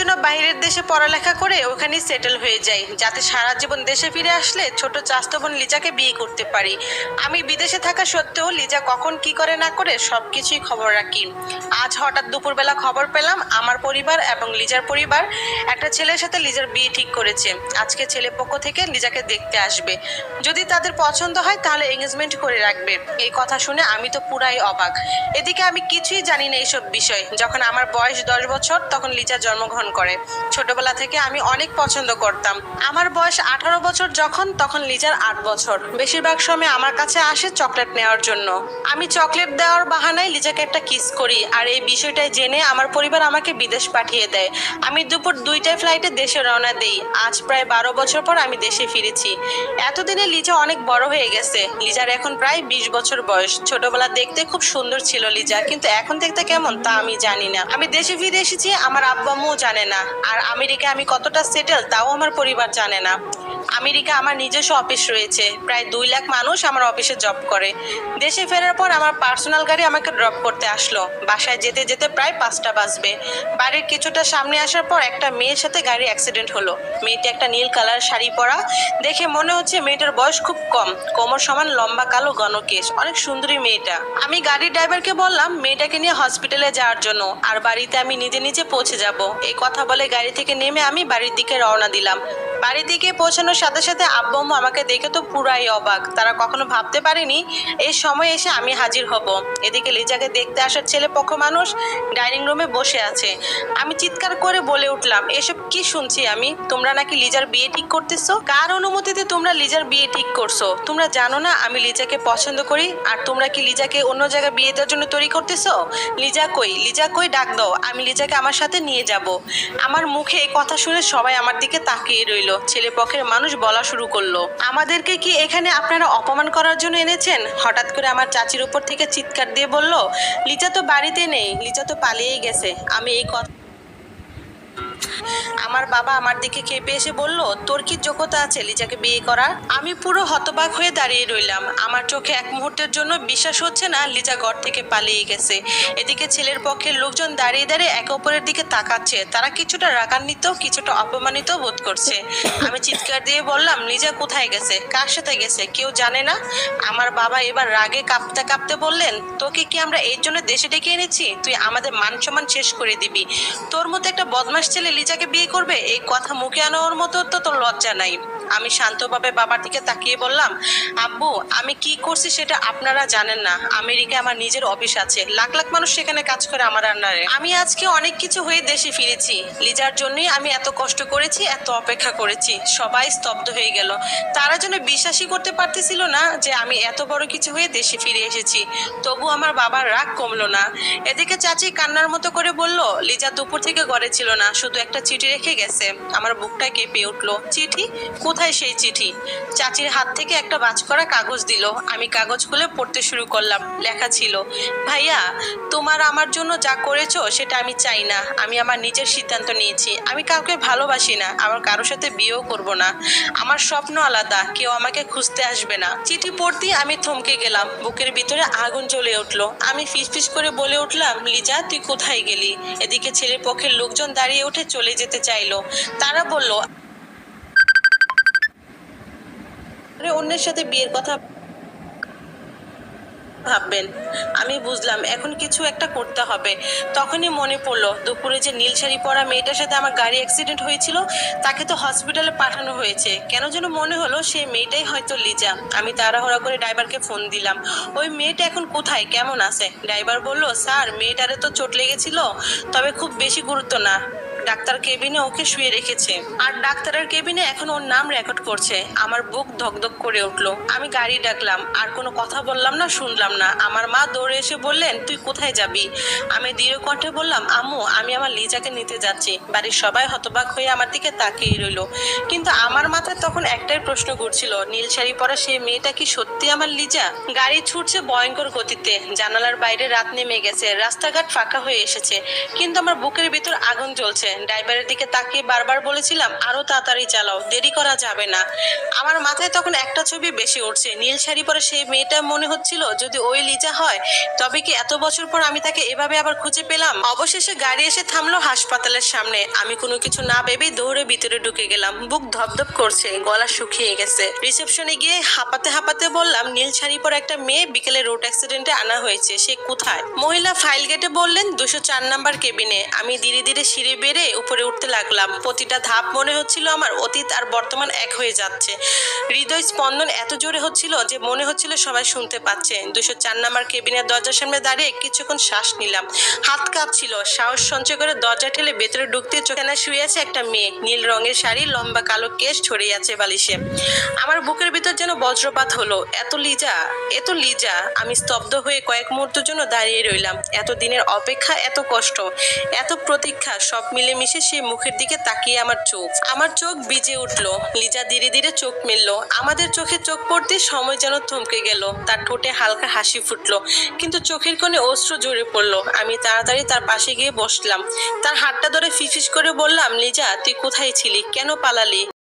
জন্য বাইরের দেশে পড়ালেখা করে ওখানে সেটেল হয়ে যাই, যাতে সারা জীবন দেশে ফিরে আসলে ছোট চাস্ত বোন লিজাকে বিয়ে করতে পারি। আমি বিদেশে থাকা সত্ত্বেও লিজা কখন কি করে না করে সব কিছুই খবর রাখি। আজ হঠাৎ দুপুরবেলা খবর পেলাম, আমার পরিবার এবং লিজার পরিবার, একটা ছেলের সাথে লিজার বিয়ে ঠিক করেছে। আজকে ছেলে পক্ষ থেকে লিজাকে দেখতে আসবে। যদি তাদের পছন্দ হয়, তাহলে এঙ্গেজমেন্ট করে রাখবে। এই কথা শুনে আমি তো পুরাই অবাক। এদিকে আমি কিছুই জানি না এইসব বিষয়। যখন আমার বয়স দশ বছর, তখন লিজা জন্মগ্রহণ করে। ছোটবেলা থেকে আমি অনেক পছন্দ করতাম। আমার বয়স আঠারো বছর যখন, তখন লিজার আট বছর। বেশিরভাগ সময় আমার কাছে আসে চকলেট নেওয়ার জন্য। আমি চকলেট দেওয়ার বাহানায় লিজাকে একটা কিস করি আর এই বিষয়টাই জেনে আমার পরিবার আমাকে বিদেশ পাঠিয়ে দেয়। আমি দুপুর দুইটায় ফ্লাইটে দেশে রওনা দিই। আজ প্রায় বারো বছর পর আমি দেশে ফিরেছি। এতদিনে লিজা অনেক বড় হয়ে গেছে। লিজার এখন প্রায় বিশ বছর বয়স। ছোটবেলা দেখতে খুব সুন্দর ছিল লিজা, কিন্তু এখন দেখতে কেমন তা আমি জানি না। আমি দেশে ফিরে এসেছি, আমার আব্বা আম্মুও জানে না। আর আমেরিকায় আমি কতটা সেটেল তাও আমার পরিবার জানে না। আমেরিকা আমার নিজস্ব অফিস রয়েছে। প্রায় দুই লাখ মানুষ আমার অফিসে জব করে। দেশে ফেরার পর আমার পার্সোনাল গাড়ি আমাকে ড্রপ করতে আসলো। বাসায় যেতে যেতে প্রায় পাঁচটা বাজবে। বাড়ির কিছুটা সামনে আসার পর একটা মেয়ের সাথে গাড়ি অ্যাক্সিডেন্ট হলো। মেয়েটি একটা নীল কালার শাড়ি পরা। দেখে মনে হচ্ছে মেয়েটার বয়স খুব কম। কোমর সমান, লম্বা, কালো গণকেশ। অনেক সুন্দরী মেয়েটা। আমি গাড়ির ড্রাইভারকে বললাম, মেয়েটাকে নিয়ে হসপিটালে যাওয়ার জন্য। আর বাড়িতে আমি নিজে নিজে পৌঁছে যাব। এই কথা বলে গাড়ি থেকে নেমে আমি বাড়ির দিকে রওনা দিলাম। বাড়ির দিকে পৌঁছানোর সাথে সাথে আব্বু আমাকে দেখে তো পুরাই অবাক। তারা কখনো ভাবতে পারেনি এই সময় এসে আমি হাজির হব। এদিকে লিজাকে দেখতে আসার ছেলে পক্ষ মানুষ ডাইনিং রুমে বসে আছে। আমি চিৎকার করে বলে উঠলাম, এসব কি শুনছি আমি? তোমরা নাকি লিজার বিয়ে ঠিক করতেছো? কার অনুমতিতে তোমরা লিজার বিয়ে ঠিক করছ? তোমরা জানো না আমি লিজাকে পছন্দ করি? আর তোমরা কি লিজাকে অন্য জায়গায় বিয়ে দেওয়ার জন্য তৈরি করতেছো? লিজা কই? লিজা কই? ডাক দাও, আমি লিজাকে আমার সাথে নিয়ে যাব। আমার মুখে কথা শুনে সবাই আমার দিকে তাকিয়ে রইল। ছেলে পক্ষের মানুষ বলা শুরু করল, আমাদেরকে কি এখানে আপনারা অপমান করার জন্য এনেছেন? হঠাৎ করে আমার চাচির উপর থেকে চিৎকার দিয়ে বলল, লিচা তো বাড়িতে নেই, লিচা তো পালিয়েই গেছে। আমি এই কথা আমার বাবা আমার দিকে খেপে এসে বলল, তোর কি যোগ্যতা আছে লিজাকে বিয়ে করার? আমি পুরো হতবাক হয়ে দাঁড়িয়ে রইলাম। আমার চোখে এক মুহূর্তের জন্য বিশ্বাস হচ্ছে না লিজা ঘর থেকে পালিয়ে গেছে। এদিকে ছেলের পক্ষের লোকজন দাঁড়িয়ে দাঁড়িয়ে একে অপরের দিকে তাকাচ্ছে। তারা কিছুটা রাগান্বিত, কিছুটা অপমানিত বোধ করছে। আমি চিৎকার দিয়ে বললাম, লিজা কোথায় গেছে? কার সাথে গেছে? কেউ জানে না? আমার বাবা এবার রাগে কাঁপতে কাঁপতে বললেন, তোকে কি আমরা এর জন্য দেশে ডেকে এনেছি? তুই আমাদের মান সম্মান শেষ করে দিবি। তোর মতো একটা বদমাস ছেলে লিজাকে বিয়ে করবে? এই কথা মুখে আনার মতো তো তোর লজ্জা নাই। আমি শান্তভাবে বাবার দিকে তাকিয়ে বললাম, আব্বু, আমি কি করছি সেটা আপনারা জানেন না। আমেরিকায় আমার নিজের অফিস আছে। লাখ লাখ মানুষ সেখানে কাজ করে আমার আন্ডারে। আমি আজকে অনেক কিছু হয়ে দেশে ফিরেছি। লিজার জন্যই আমি এত কষ্ট করেছি, এত অপেক্ষা করেছি। সবাই স্তব্ধ হয়ে গেল। তারা যেন বিশ্বাসই করতে পারতেছিল না যে আমি এত বড় কিছু হয়ে দেশে ফিরে এসেছি। তবু আমার বাবার রাগ কমলো না। এদিকে চাচি কান্নার মতো করে বলল, লিজা দুপুর থেকে ঘরে ছিল না। শুধু একটা চিঠি রেখে গেছে? আমার বুকটা কেঁপে উঠল। চিঠি? কোথায় সেই চিঠি? চাচির হাত থেকে একটা বাজ করা কাগজ দিল। আমি কাগজ খুলে পড়তে শুরু করলাম। লেখা ছিল, ভাইয়া, তোমার আমার জন্য যা করেছ সেটা আমি চাই না। আমি আমার নিজের সিদ্ধান্ত নিয়েছি। আমি কাউকে ভালোবাসি না। আমার কারোর সাথে বিয়েও করব না। আমার স্বপ্ন আলাদা। কেউ আমাকে খুঁজতে আসবে না। চিঠি পড়তেই আমি থমকে গেলাম। বুকের ভিতরে আগুন জ্বলে উঠল। আমি ফিস ফিস করে বলে উঠলাম, লিজা, তুই কোথায় গেলি? এদিকে ছেলের পক্ষের লোকজন দাঁড়িয়ে উঠে চলে যেতে চাইলো। তারা বলল অন্যের সাথে বিয়ের কথা ভাববেন। আমি বুঝলাম, এখন কিছু একটা করতে হবে। তখনই মনে পড়ল, দুপুরে যে নীল শাড়ি পরা মেয়েটার সাথে আমার গাড়ি অ্যাক্সিডেন্ট হয়েছিল, তাকে তো হসপিটালে পাঠানো হয়েছে। কেন যেন মনে হলো, সেই মেয়েটাই হয়তো লিজা। আমি তাড়াহুড়া করে ড্রাইভারকে ফোন দিলাম, ওই মেয়েটা এখন কোথায়? কেমন আছে? ড্রাইভার বলল, স্যার, মেয়েটারে তো চোট লেগেছিল, তবে খুব বেশি গুরুত্ব না। ডাক্তার কেবিনে ওকে শুয়ে রেখেছে। আর ডাক্তারের কেবিনে এখন ওর নাম রেকর্ড করছে। আমার বুক ধকধক করে উঠল। আমি গাড়ি ডাকলাম। আর কোনো কথা বললাম না, শুনলাম না। আমার মা দৌড়ে এসে বললেন, তুই কোথায় যাবি? আমি দৃঢ় কণ্ঠে বললাম, আম্মু, আমি আমার লিজাকে নিতে যাচ্ছি। বাড়ির সবাই হতবাক হয়ে আমার দিকে তাকিয়ে রইল। কিন্তু আমার মাথায় তখন একটাই প্রশ্ন ঘুরছিল, নীল শাড়ি পরা সেই মেয়েটা কি সত্যি আমার লিজা? গাড়ি ছুটছে ভয়ঙ্কর গতিতে। জানালার বাইরে রাত নেমে গেছে। রাস্তাঘাট ফাঁকা হয়ে এসেছে। কিন্তু আমার বুকের ভিতর আগুন জ্বলছে। ড্রাইভারের দিকে তাকিয়ে বারবার বলেছিলাম, আরও তাড়াতাড়ি চালাও, দেরি করা যাবে না। আমার মাথায় তখন একটা ছবি বেশি উঠছে, নীল শাড়ি পরে সেই মেয়েটা মনে হচ্ছিল যদি ওই লিজা হয়, তবে কি এত বছর পর আমি তাকে এভাবে আবার খুঁজে পেলাম? অবশেষে গাড়ি এসে থামলো হাসপাতালের সামনে। আমি কোনো কিছু না ভেবেই দৌড়ে ভিতরে ঢুকে গেলাম। বুক ধপধপ করছে, গলা শুকিয়ে গেছে। রিসেপশনে গিয়ে হাঁপাতে হাঁপাতে বললাম, নীল শাড়ি পরে একটা মেয়ে বিকেলে রোড অ্যাক্সিডেন্টে আনা হয়েছে, সে কোথায়? মহিলা ফাইল গেটে বললেন, দুশো চার নাম্বার কেবিনে। আমি ধীরে ধীরে সিঁড়ি বেড়ে উপরে উঠতে লাগলাম। প্রতিটা ধাপ মনে হচ্ছিল আমার অতীত আর বর্তমান এক হয়ে যাচ্ছে। হৃদয় স্পন্দন এত জোরে হচ্ছিল যে মনে হচ্ছিল সবাই শুনতে পাচ্ছে। দুশো চার নাম্বার কেবিনের দরজার সামনে দাঁড়িয়ে কিছুক্ষণ শ্বাস নিলাম। হাত কাঁপছিল, সাহস সঞ্চয় করে দরজা ঠেলে ভেতরে ঢুকতে চোখানে শুয়ে আছে একটা মেয়ে। নীল রঙের শাড়ি, লম্বা কালো কেশ ছড়িয়ে আছে বালিশে। আমার বুকের ভিতর যেন বজ্রপাত হলো। এত লিজা এত লিজা। আমি স্তব্ধ হয়ে কয়েক মুহূর্তের জন্য দাঁড়িয়ে রইলাম। এত দিনের অপেক্ষা, এত কষ্ট, এত প্রতীক্ষা সব মিলেমিশে সেই মুখের দিকে তাকিয়ে আমার চোখ। আমার চোখ বিজে উঠল। লিজা ধীরে ধীরে চোখ মেললো। আমাদের চোখে চোখ পড়তে সময় যেন থমকে গেল। তার ঠোঁটে হালকা হাসি ফুটলো। কিন্তু চোখের কোণে অস্ত্র জড়ে পড়ল। আমি তাড়াতাড়ি তার পাশে গিয়ে বসলাম। তার হাতটা ধরে ফিফিস করে বললাম, লিজা, তুই কোথায় ছিলি? কেন পালালি?